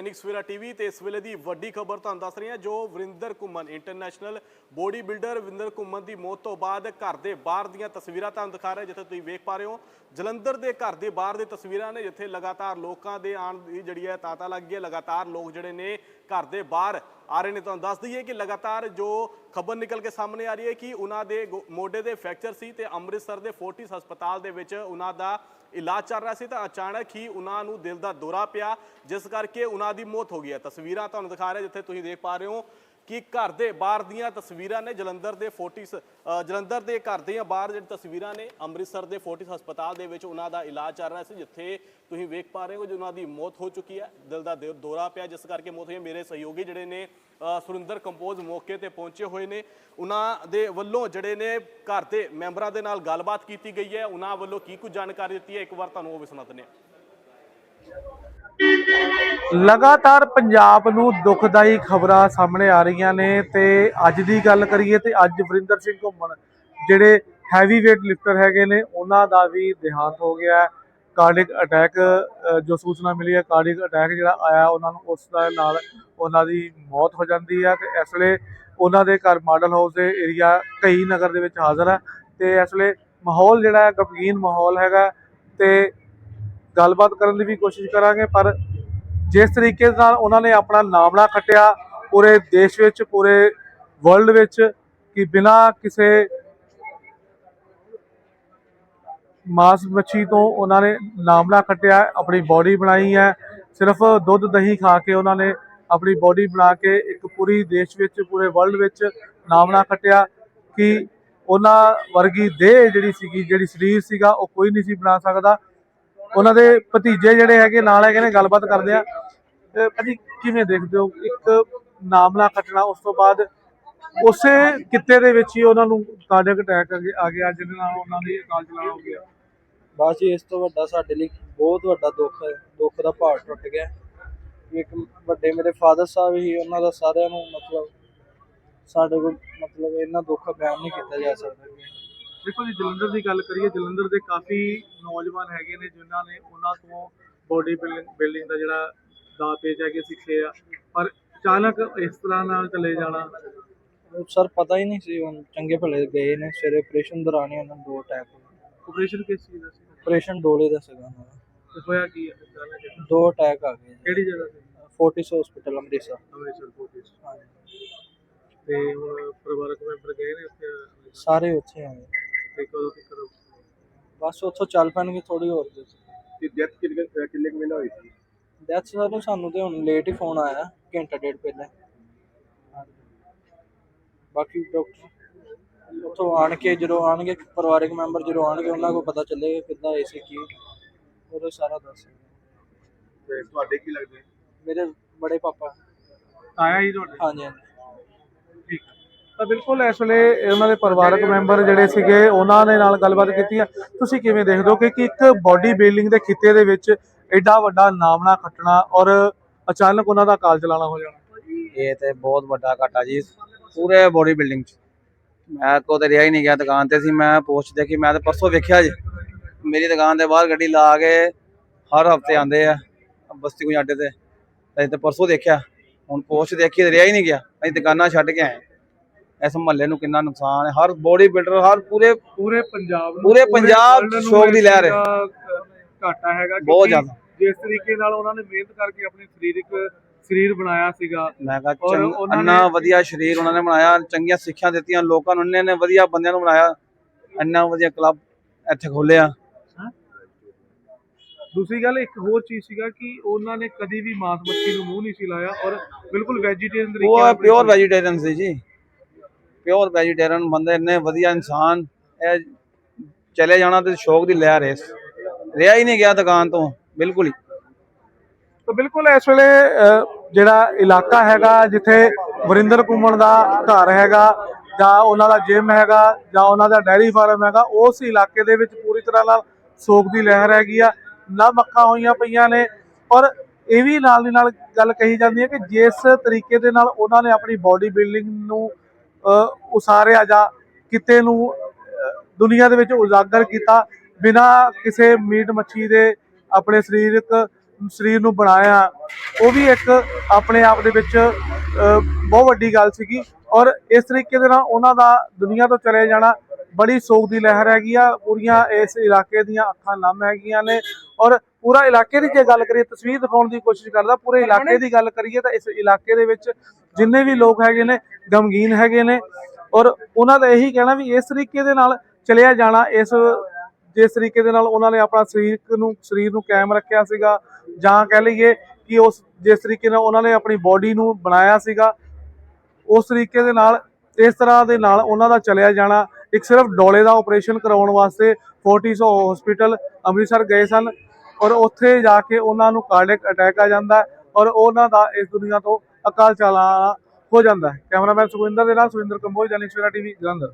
Dainik Savera TV ਤੇ ਇਸ ਵੇਲੇ ਦੀ ਵੱਡੀ ਖਬਰ ਤੁਹਾਨੂੰ ਦੱਸ ਰਹੀ ਹਾਂ, ਜੋ Varinder Ghuman international body builder Varinder Ghuman ਦੀ ਮੌਤ ਤੋਂ ਬਾਅਦ ਘਰ ਦੇ ਬਾਹਰ ਦੀਆਂ ਤਸਵੀਰਾਂ ਤੁਹਾਨੂੰ ਦਿਖਾ ਰਹੇ, ਜਿੱਥੇ ਤੁਸੀਂ ਵੇਖ ਪਾ ਰਹੇ ਹੋ। ਜਲੰਧਰ ਦੇ ਘਰ ਦੇ ਬਾਹਰ ਦੀ ਤਸਵੀਰਾਂ ਨੇ, ਜਿੱਥੇ ਲਗਾਤਾਰ ਲੋਕਾਂ ਦੇ ਆਉਣ ਦੀ ਜਿਹੜੀ ਹੈ ਤਾਤਾ ਲੱਗ ਗਈ ਹੈ। ਲਗਾਤਾਰ ਲੋਕ ਜਿਹੜੇ ਨੇ ਘਰ ਦੇ ਬਾਹਰ ਆ ਰਹੇ ਨੇ, ਤੁਹਾਨੂੰ ਦੱਸ ਦਈਏ ਕਿ ਲਗਾਤਾਰ ਜੋ ਖਬਰ ਨਿਕਲ ਕੇ ਸਾਹਮਣੇ ਆ ਰਹੀ ਹੈ ਕਿ ਉਹਨਾਂ ਦੇ ਗੋ- ਮੋਢੇ ਦੇ ਫ੍ਰੈਕਚਰ ਸੀ ਤੇ ਅੰਮ੍ਰਿਤਸਰ ਦੇ ਫੋਰਟਿਸ ਹਸਪਤਾਲ ਦੇ ਵਿੱਚ ਉਹਨਾਂ ਦਾ ਇਲਾਜ ਚੱਲ ਰਿਹਾ ਸੀ ਤਾਂ ਅਚਾਨਕ ਹੀ ਉਹਨਾਂ ਨੂੰ ਦਿਲ ਦਾ ਦੌਰਾ ਪਿਆ, ਜਿਸ ਕਰਕੇ ਉਹਨਾਂ ਦੀ ਮੌਤ ਹੋ ਗਈ ਹੈ। ਤਸਵੀਰਾਂ ਤੁਹਾਨੂੰ ਦਿਖਾ ਰਿਹਾ ਜਿੱਥੇ ਤੁਸੀਂ ਦੇਖ ਪਾ ਰਹੇ ਹੋ। ਕਿ ਘਰ ਦੇ ਬਾਹਰ ਦੀਆਂ ਤਸਵੀਰਾਂ ਨੇ, ਜਲੰਧਰ ਦੇ ਫੋਰਟਿਸ ਜਲੰਧਰ ਦੇ ਘਰ ਦੀਆਂ ਬਾਹਰ ਜਿਹੜੀ ਤਸਵੀਰਾਂ ਨੇ, ਅੰਮ੍ਰਿਤਸਰ ਦੇ ਫੋਰਟਿਸ ਹਸਪਤਾਲ ਦੇ ਵਿੱਚ ਉਹਨਾਂ ਦਾ ਇਲਾਜ ਚੱਲ ਰਿਹਾ ਸੀ, ਜਿੱਥੇ ਤੁਸੀਂ ਵੇਖ ਪਾ ਰਹੇ ਹੋ ਕਿ ਉਹਨਾਂ ਦੀ ਮੌਤ ਹੋ ਚੁੱਕੀ ਹੈ। ਦਿਲ ਦਾ ਦਿ- ਦੌਰਾ ਪਿਆ, ਜਿਸ ਕਰਕੇ ਮੌਤ ਹੋਈ ਮੇਰੇ ਸਹਿਯੋਗੀ ਜਿਹੜੇ ਨੇ ਸੁਰਿੰਦਰ ਕੰਪੋਜ਼ ਮੌਕੇ ਤੇ ਪਹੁੰਚੇ ਹੋਏ ਨੇ। ਉਹਨਾਂ ਦੇ ਵੱਲੋਂ ਜਿਹੜੇ ਨੇ ਘਰ ਦੇ ਮੈਂਬਰਾਂ ਦੇ ਨਾਲ ਗੱਲਬਾਤ ਕੀਤੀ ਗਈ ਹੈ। ਉਹਨਾਂ ਵੱਲੋਂ ਕੀ ਕੁਝ ਜਾਣਕਾਰੀ ਦਿੱਤੀ ਹੈ? ਇੱਕ ਵਾਰ ਤੁਹਾਨੂੰ ਉਹ ਵੀ ਸੁਣਾ ਦਿੰਦੇ ਹਾਂ। ਲਗਾਤਾਰ ਪੰਜਾਬ ਨੂੰ ਦੁਖਦਾਈ ਖਬਰਾਂ ਸਾਹਮਣੇ ਆ ਰਹੀਆਂ ਨੇ ਤੇ ਅੱਜ ਦੀ ਗੱਲ ਕਰੀਏ ਤੇ ਅੱਜ ਵਰਿੰਦਰ ਸਿੰਘ ਘੁੰਮਣ ਜਿਹੜੇ ਹੈਵੀ weight ਲਿਫਟਰ ਹੈਗੇ ਨੇ, ਉਹਨਾਂ ਦਾ ਵੀ ਦੇਹਾਂਤ ਹੋ ਗਿਆ ਕਾਰਡਿਕ ਅਟੈਕ ਜੋ ਸੂਚਨਾ ਮਿਲੀ ਹੈ ਕਾਰਡਿਕ ਅਟੈਕ ਜਿਹੜਾ ਆਇਆ, ਉਹਨਾਂ ਨੂੰ ਉਸ ਦੇ ਨਾਲ ਉਹਨਾਂ ਦੀ ਮੌਤ ਹੋ ਜਾਂਦੀ ਹੈ ਤੇ ਇਸ ਵੇਲੇ ਉਹਨਾਂ ਦੇ ਘਰ ਮਾਡਲ ਹਾਊਸ ਦੇ ਏਰੀਆ ਕਈ ਨਗਰ ਦੇ ਵਿੱਚ ਹਾਜ਼ਰ ਹੈ ਤੇ ਇਸ ਵੇਲੇ ਮਾਹੌਲ ਜਿਹੜਾ ਗਮਗੀਨ ਮਾਹੌਲ ਹੈਗਾ ਤੇ ਗੱਲਬਾਤ ਕਰਨ ਦੀ ਵੀ ਕੋਸ਼ਿਸ਼ ਕਰਾਂਗੇ, ਪਰ ਜਿਸ ਤਰੀਕੇ ਨਾਲ ਉਹਨਾਂ ਨੇ ਆਪਣਾ ਨਾਮਣਾ ਖੱਟਿਆ ਪੂਰੇ ਦੇਸ਼ ਵਿੱਚ, ਪੂਰੇ ਵਰਲਡ ਵਿੱਚ, ਕਿ ਬਿਨਾਂ ਕਿਸੇ ਮਾਸ ਮੱਛੀ ਤੋਂ ਉਹਨਾਂ ਨੇ ਨਾਮਣਾ ਖੱਟਿਆ, ਆਪਣੀ ਬਾਡੀ ਬਣਾਈ ਹੈ। ਸਿਰਫ ਦੁੱਧ ਦਹੀਂ ਖਾ ਕੇ ਉਹਨਾਂ ਨੇ ਆਪਣੀ ਬਾਡੀ ਬਣਾ ਕੇ ਇੱਕ ਪੂਰੀ ਦੇਸ਼ ਵਿੱਚ, ਪੂਰੇ ਵਰਲਡ ਵਿੱਚ ਨਾਮਣਾ ਖੱਟਿਆ ਕਿ ਉਹਨਾਂ ਵਰਗੀ ਦੇਹ ਜਿਹੜੀ ਸੀਗੀ, ਜਿਹੜੀ ਸਰੀਰ ਸੀਗਾ, ਉਹ ਕੋਈ ਨਹੀਂ ਸੀ ਬਣਾ ਸਕਦਾ। ਉਹਨਾਂ ਦੇ ਭਤੀਜੇ ਜਿਹੜੇ ਹੈਗੇ, ਨਾਲ ਹੈਗੇ ਨੇ, ਗੱਲਬਾਤ ਕਰਦੇ ਆ। ਭਾਜੀ, ਕਿਵੇਂ ਦੇਖਦੇ ਹੋ? ਇੱਕ ਨਾਮਲਾ ਖੱਟਣਾ ਉਸ ਤੋਂ ਬਾਅਦ ਉਸੇ ਕਿੱਤੇ ਦੇ ਵਿੱਚ ਹੀ ਉਹਨਾਂ ਨੂੰ ਕਾਰਡਿਕ ਅਟੈਕ ਆ ਗਿਆ, ਜਿਹਦੇ ਨਾਲ ਉਹਨਾਂ ਦੀ ਅਕਾਲ ਚਲਾਣਾ ਹੋ ਗਿਆ। ਬਸ ਜੀ, ਇਸ ਤੋਂ ਵੱਡਾ ਸਾਡੇ ਲਈ ਬਹੁਤ ਵੱਡਾ ਦੁੱਖ ਹੈ। ਦੁੱਖ ਦਾ ਪਹਾੜ ਟੁੱਟ ਗਿਆ। ਇੱਕ ਵੱਡੇ ਮੇਰੇ ਫਾਦਰ ਸਾਹਿਬ ਹੀ, ਉਹਨਾਂ ਦਾ ਸਾਰਿਆਂ ਨੂੰ ਮਤਲਬ ਸਾਡੇ ਕੋਲ ਮਤਲਬ ਇੰਨਾ ਦੁੱਖ ਬਿਆਨ ਨਹੀਂ ਕੀਤਾ ਜਾ ਸਕਦਾ। ਦੇਖੋ ਜੀ ਜਲੰਧਰ ਦੀ ਗੱਲ ਕਰੀਏ ਜਲੰਧਰ ਦੇ ਕਾਫੀ ਨੌਜਵਾਨ ਹੈਗੇ ਨੇ ਜਿਨ੍ਹਾਂ ਨੇ ਉਹਨਾਂ ਤੋਂ ਬੋਡੀ ਬਿਲਡਿੰਗ ਦਾ ਜਿਹੜਾ ਦਾ ਪੇਜ ਹੈਗੇ ਸਿੱਖੇ ਆ। ਪਰ ਅਚਾਨਕ ਇਸ ਤਰ੍ਹਾਂ ਨਾਲ ਚਲੇ ਜਾਣਾ? ਸਰ ਪਤਾ ਹੀ ਨਹੀਂ ਸੀ ਹੁਣ ਚੰਗੇ ਭਲੇ ਗਏ ਨੇ ਸਵੇਰੇ ਆਪਰੇਸ਼ਨ ਦੌਰਾਨ ਹੀ ਉਹਨਾਂ ਨੂੰ ਦੋ ਅਟੈਕ ਹੋਏ। ਆਪਰੇਸ਼ਨ ਕਿਸ ਚੀਜ਼ ਦਾ ਸੀ? ਆਪਰੇਸ਼ਨ ਡੋਲੇ ਦਾ ਸੀਗਾ ਉਹਨਾਂ ਦਾ। ਤੇ ਹੋਇਆ ਕੀ ਹੈ ਅਚਾਨਕ ਦੋ ਅਟੈਕ ਆ ਗਏ। ਕਿਹੜੀ ਜਗ੍ਹਾ ਤੇ? ਫੋਰਟਿਸ ਹਸਪੀਟਲ ਅੰਮ੍ਰਿਤਸਰ। ਅੰਮ੍ਰਿਤਸਰ ਫੋਰਟਿਸ ਹਾਂਜੀ। ਤੇ ਹੁਣ ਪਰਿਵਾਰਕ ਮੈਂਬਰ ਗਏ ਨੇ ਉੱਥੇ? ਸਾਰੇ ਉੱਥੇ ਆਏ ਕਦੋਂ ਤੱਕ ਬਸ ਉੱਥੋਂ ਚੱਲ ਪੈਣਗੇ ਥੋੜੀ ਹੋਰ ਦੇ ਤੇ ਡੈਥ ਕਿੰਨੇ ਕਿੰਨੇ ਕੁ ਮਹੀਨਾ ਹੋਈ ਸੀ? ਡੈਥ ਸਰ ਸਾਨੂੰ ਤੇ ਹੁਣ ਲੇਟ ਹੀ ਫੋਨ ਆਇਆ ਘੰਟਾ ਡੇਢ ਪਹਿਲਾਂ। ਬਾਕੀ ਡਾਕਟਰ ਉੱਥੋਂ ਆਣ ਕੇ ਜਦੋਂ ਆਣਗੇ ਪਰਿਵਾਰਕ ਮੈਂਬਰ ਜਦੋਂ ਆਣਗੇ ਉਹਨਾਂ ਕੋਲ ਪਤਾ ਚੱਲੇਗਾ ਕਿੱਦਾਂ ਆਈ ਸੀ ਕੀ। ਉਹਦਾ ਸਾਰਾ ਦੱਸ ਤੇ ਤੁਹਾਡੇ ਕੀ ਲੱਗਦੇ? ਮੇਰੇ ਬੜੇ ਪਾਪਾ। ਆਇਆ ਹੀ ਤੁਹਾਡੇ? ਹਾਂਜੀ। ਤਾਂ ਬਿਲਕੁਲ ਇਸ ਵੇਲੇ ਉਹਨਾਂ ਦੇ ਪਰਿਵਾਰਕ ਮੈਂਬਰ ਜਿਹੜੇ ਸੀਗੇ, ਉਹਨਾਂ ਦੇ ਨਾਲ ਗੱਲਬਾਤ ਕੀਤੀ ਆ। ਤੁਸੀਂ ਕਿਵੇਂ ਦੇਖਦੇ ਹੋ ਕਿ ਕਿ ਇੱਕ ਬਾਡੀ ਬਿਲਡਿੰਗ ਦੇ ਖਿੱਤੇ ਦੇ ਵਿੱਚ ਐਡਾ ਵੱਡਾ ਨਾਮਣਾ ਖੱਟਣਾ ਔਰ ਅਚਾਨਕ ਉਹਨਾਂ ਦਾ ਕਾਲ ਚਲਾਣਾ ਹੋ ਜਾਣਾ? ਇਹ ਤੇ ਬਹੁਤ ਵੱਡਾ ਘਾਟਾ ਜੀ, ਪੂਰੇ ਬੋਡੀ ਬਿਲਡਿੰਗ ਚ। ਮੈਂ ਕੋ ਤੇ ਰਿਹਾ ਹੀ ਨਹੀਂ ਗਿਆ ਦੁਕਾਨ ਤੇ ਸੀ, ਮੈਂ ਪੋਸਟ ਦੇਖੀ ਮੈਂ ਤੇ ਪਰਸੋਂ ਵੇਖਿਆ ਜੀ। ਮੇਰੀ ਦੁਕਾਨ ਦੇ ਬਾਹਰ ਗੱਡੀ ਲਾ ਕੇ ਹਰ ਹਫ਼ਤੇ ਆਉਂਦੇ ਆ, ਬਸਤੀ ਕੋਈ ਅੱਡੇ ਤੇ। ਅਸੀਂ ਤੇ ਪਰਸੋਂ ਦੇਖਿਆ, ਹੁਣ ਪੋਸਟ ਦੇਖੀ ਤੇ ਰਿਹਾ ਹੀ ਨਹੀਂ ਗਿਆ। ਅਸੀਂ ਦੁਕਾਨਾਂ ਛੱਡ ਕੇ ਆਏ। ਇਸ ਮਹੱਲੇ ਨੂੰ ਕਿੰਨਾ ਨੁਕਸਾਨ ਹੈ? ਹਰ ਬੋਡੀ ਬਿਲਡਰ ਹਰ ਪੂਰੇ ਪੂਰੇ ਪੰਜਾਬ ਨੂੰ ਪੂਰੇ ਪੰਜਾਬ ਸ਼ੌਕ ਦੀ ਲਹਿਰ ਹੈ। ਘਾਟਾ ਹੈਗਾ ਬਹੁਤ ਜ਼ਿਆਦਾ। ਜਿਸ ਤਰੀਕੇ ਨਾਲ ਉਹਨਾਂ ਨੇ ਮਿਹਨਤ ਕਰਕੇ ਆਪਣੀ ਸਰੀਰਕ ਸਰੀਰ ਬਣਾਇਆ ਸੀਗਾ। ਮੈਂ ਕਿਹਾ ਉਹਨਾਂ ਇੰਨਾ ਵਧੀਆ ਸਰੀਰ ਉਹਨਾਂ ਨੇ ਬਣਾਇਆ ਚੰਗੀਆਂ ਸਿੱਖਿਆ ਦਿੱਤੀਆਂ ਲੋਕਾਂ ਨੂੰ ਇੰਨੇ ਨੇ ਵਧੀਆ ਬੰਦਿਆਂ ਨੂੰ ਬਣਾਇਆ ਇੰਨਾ ਵਧੀਆ ਕਲੱਬ ਇੱਥੇ ਖੋਲਿਆ ਦੂਸਰੀ ਗੱਲ ਇੱਕ ਹੋਰ ਚੀਜ਼ ਸੀਗਾ ਕਿ ਉਹਨਾਂ ਨੇ ਕਦੀ ਵੀ ਮਾਸ ਮੱਛੀ ਨੂੰ ਮੂੰਹ ਨਹੀਂ ਸੀ ਲਾਇਆ ਔਰ ਬਿਲਕੁਲ ਵੈਜੀਟੇਰੀਅਨ ਤਰੀਕੇ ਉਹ ਪਿਓਰ ਵੈਜੀਟੇਰੀਅਨ ਸੀ ਜੀ। ਪਿਓਰ ਵੈਜੀਟੇਰੀਅਨ ਬੰਦੇ ਇੰਨੇ ਵਧੀਆ ਇਨਸਾਨ, ਇਹ ਚਲੇ ਜਾਣਾ ਤੇ ਸ਼ੌਕ ਦੀ ਲਹਿਰ ਹੈ ਰਿਹਾ ਹੀ ਨਹੀਂ ਗਿਆ ਦੁਕਾਨ ਤੋਂ, ਬਿਲਕੁਲ ਹੀ। ਤਾਂ ਬਿਲਕੁਲ ਇਸ ਵੇਲੇ ਜਿਹੜਾ ਇਲਾਕਾ ਹੈਗਾ, ਜਿੱਥੇ ਵਰਿੰਦਰ ਕੁਮਣ ਦਾ ਘਰ ਹੈਗਾ, ਜਾਂ ਉਹਨਾਂ ਦਾ ਜਿਮ ਹੈਗਾ, ਜਾਂ ਉਹਨਾਂ ਦਾ ਡੈਰੀ ਫਾਰਮ ਹੈਗਾ, ਉਸ ਇਲਾਕੇ ਦੇ ਵਿੱਚ ਪੂਰੀ ਤਰ੍ਹਾਂ ਨਾਲ ਸੋਗ ਦੀ ਲਹਿਰ ਹੈਗੀ ਆ। ਨਾ ਮੱਖਾਂ ਹੋਈਆਂ ਪਈਆਂ ਨੇ, ਪਰ ਇਹ ਵੀ ਨਾਲ ਦੀ ਨਾਲ ਗੱਲ ਕਹੀ ਜਾਂਦੀ ਹੈ ਕਿ ਜਿਸ ਤਰੀਕੇ ਦੇ ਨਾਲ ਉਹਨਾਂ ਨੇ ਆਪਣੀ ਬਾਡੀ ਬਿਲਡਿੰਗ ਨੂੰ ਉਸਾਰਿਆ ਜਾਂ, ਕਿਤੇ ਨੂੰ ਦੁਨੀਆ ਦੇ ਵਿੱਚ ਉਜਾਗਰ ਕੀਤਾ, ਬਿਨਾਂ ਕਿਸੇ ਮੀਟ ਮੱਛੀ ਦੇ ਆਪਣੇ ਸਰੀਰਕ, ਸਰੀਰ ਨੂੰ ਬਣਾਇਆ। ਉਹ ਵੀ ਇੱਕ ਆਪਣੇ ਆਪ ਦੇ ਵਿੱਚ ਬਹੁਤ ਵੱਡੀ ਗੱਲ ਸੀਗੀ। ਔਰ ਇਸ ਤਰੀਕੇ ਦੇ ਨਾਲ ਉਹਨਾਂ ਦਾ ਦੁਨੀਆ ਤੋਂ ਚਲੇ ਜਾਣਾ ਬੜੀ ਸੋਗ ਦੀ ਲਹਿਰ ਹੈਗੀ ਆ। ਪੂਰੀਆਂ ਇਸ ਇਲਾਕੇ ਦੀਆਂ ਅੱਖਾਂ ਨਮ ਹੈਗੀਆਂ ਨੇ। ਔਰ ਪੂਰਾ ਇਲਾਕੇ ਦੀ ਜੇ ਗੱਲ ਕਰੀਏ ਤਸਵੀਰ ਦਿਖਾਉਣ ਦੀ ਕੋਸ਼ਿਸ਼ ਕਰਦਾ ਪੂਰੇ ਇਲਾਕੇ ਦੀ ਗੱਲ ਕਰੀਏ ਤਾਂ ਇਸ ਇਲਾਕੇ ਦੇ ਵਿੱਚ ਜਿੰਨੇ ਵੀ ਲੋਕ ਹੈਗੇ ਨੇ ਗਮਗੀਨ ਹੈਗੇ ਨੇ ਔਰ ਉਹਨਾਂ ਦਾ ਇਹੀ ਕਹਿਣਾ ਵੀ ਇਸ ਤਰੀਕੇ ਦੇ ਨਾਲ ਚਲਿਆ ਜਾਣਾ ਇਸ ਜਿਸ ਤਰੀਕੇ ਦੇ ਨਾਲ ਉਹਨਾਂ ਨੇ ਆਪਣਾ ਸਰੀਰ ਨੂੰ ਸਰੀਰ ਨੂੰ ਕਾਇਮ ਰੱਖਿਆ ਸੀਗਾ ਜਾਂ ਕਹਿ ਲਈਏ ਕਿ ਉਸ ਜਿਸ ਤਰੀਕੇ ਨਾਲ ਉਹਨਾਂ ਨੇ ਆਪਣੀ ਬਾਡੀ ਨੂੰ ਬਣਾਇਆ ਸੀਗਾ ਉਸ ਤਰੀਕੇ ਦੇ ਨਾਲ ਇਸ ਤਰ੍ਹਾਂ ਦੇ ਨਾਲ ਉਹਨਾਂ ਦਾ ਚਲਿਆ ਜਾਣਾ ਇੱਕ ਸਿਰਫ ਡੋਲੇ ਦਾ ਆਪਰੇਸ਼ਨ ਕਰਾਉਣ ਵਾਸਤੇ ਫੋਰਟਿਸ ਹਸਪੀਟਲ ਅੰਮ੍ਰਿਤਸਰ ਗਏ ਸਨ ਔਰ ਉੱਥੇ ਜਾ ਕੇ ਉਹਨਾਂ ਨੂੰ ਕਾਰਡਿਕ ਅਟੈਕ ਆ ਜਾਂਦਾ ਔਰ ਉਹਨਾਂ ਦਾ ਇਸ ਦੁਨੀਆ ਤੋਂ ਅਕਾਲ ਚਲਾਣਾ ਹੋ ਜਾਂਦਾ ਹੈ। ਕੈਮਰਾਮੈਨ ਸੁਖਵਿੰਦਰ ਦੇ ਨਾਲ ਸੁਰਿੰਦਰ ਕੰਬੋਜ ਜਨਿਕ ਸਵੇਰਾ ਟੀਵੀ, ਜਲੰਧਰ।